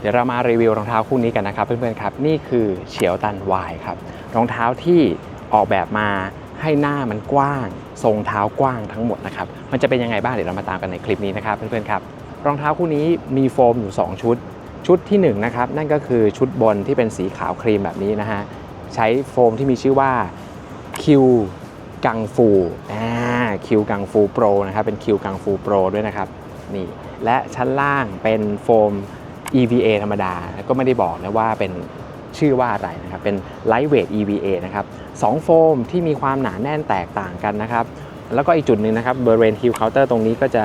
เดี๋ยวเรามารีวิวรองเท้าคู่นี้กันนะครับเพื่อนๆครับนี่คือเฉียวตันวายครับรองเท้าที่ออกแบบมาให้หน้ามันกว้าง ทรงเท้ากว้างทั้งหมดนะครับมันจะเป็นยังไงบ้างเดี๋ยวเรามาตามกันในคลิปนี้นะครับเพื่อนๆครับรองเท้าคู่นี้มีโฟมอยู่ 2 ชุด ชุดที่1นนะครับนั่นก็คือชุดบนที่เป็นสีขาวครีมแบบนี้นะฮะใช้โฟมที่มีชื่อว่าคิวกังฟูอ่าคิวกังฟูโปรนะครับเป็นคิวกังฟูโปรด้วยนะครับนี่และชั้นล่างเป็นโฟม EVA ธรรมดาก็ไม่ได้บอกนะว่าเป็นชื่อว่าอะไรนะครับ เป็น Lightweight EVA นะครับสองโฟมที่มีความหนาแน่นแตกต่างกันนะครับ แล้วก็อีกจุดหนึ่งนะครับบริเวณฮิลเคาน์เตอร์ตรงนี้ก็จะ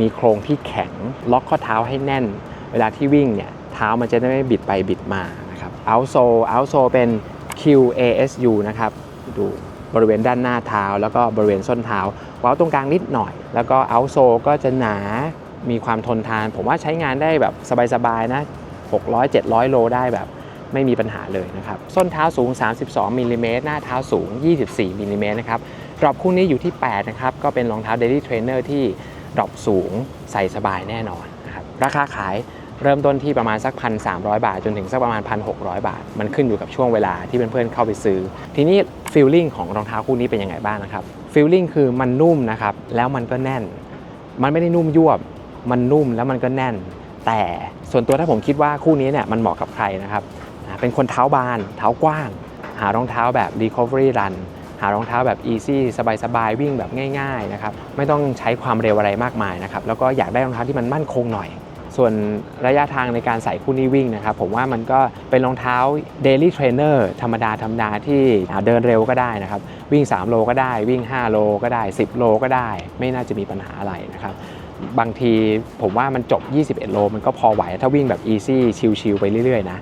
มีโครงที่แข็งล็อกข้อเท้าให้แน่น เวลาที่วิ่งเนี่ยเท้ามันจะได้ไม่บิดไปบิดมานะครับ outsole outsole เป็น QASU นะครับดูบริเวณด้านหน้าเท้า แล้วก็บริเวณส้นเท้าเว้าตรงกลางนิดหน่อย แล้วก็ outsole ก็จะหนา มีความทนทาน ผมว่าใช้งานได้แบบสบายๆนะ 600 700 โลได้แบบไม่มีปัญหาเลยนะครับ ส้นเท้าสูง 32มิลลิเมตรหน้าเท้าสูง 24มิลลิเมตรนะครับดรอปคู่นี้อยู่ที่ 8 นะครับ ก็เป็นรองเท้า Daily Trainer ที่ดรอปสูงใส่สบายแน่นอนนะครับราคาขายเริ่มต้นที่ประมาณสัก 1,300 บาท จนถึงสักประมาณ 1,600 บาท มันขึ้นอยู่กับช่วงเวลาที่เพื่อนๆเข้าไปซื้อ ทีนี้ฟีลลิ่งของรองเท้าคู่นี้เป็นยังไงบ้างนะครับฟีลลิ่งคือมันนุ่มนะครับแล้วมันก็แน่น มันไม่ได้นุ่มยวบ มันนุ่มแล้วมันก็แน่น แต่ส่วนตัวถ้าผมคิดว่าคู่นี้เนี่ยมันเหมาะกับใครนะครับ เป็นคนเท้าบาน เท้ากว้าง หารองเท้าแบบ recovery run หารองเท้าแบบ easy สบายๆ วิ่งแบบง่ายๆนะครับ ไม่ต้องใช้ความเร็วอะไรมากมายนะครับ แล้วก็อยากได้รองเท้าที่มันมั่นคงหน่อย ส่วนระยะทางในการใส่คู่นี้วิ่งนะครับ ผมว่ามันก็เป็นรองเท้า daily trainer ธรรมดาธรรมดาที่เดินเร็วก็ได้นะครับ วิ่ง 3 โลก็ได้ วิ่ง 5 โลก็ได้ 10 โลก็ได้ ไม่น่าจะมีปัญหาอะไรนะครับบางทีผมว่ามันจบ 21 โล มันก็พอไหว ถ้าวิ่งแบบ easy ชิลๆไปเรื่อยๆนะ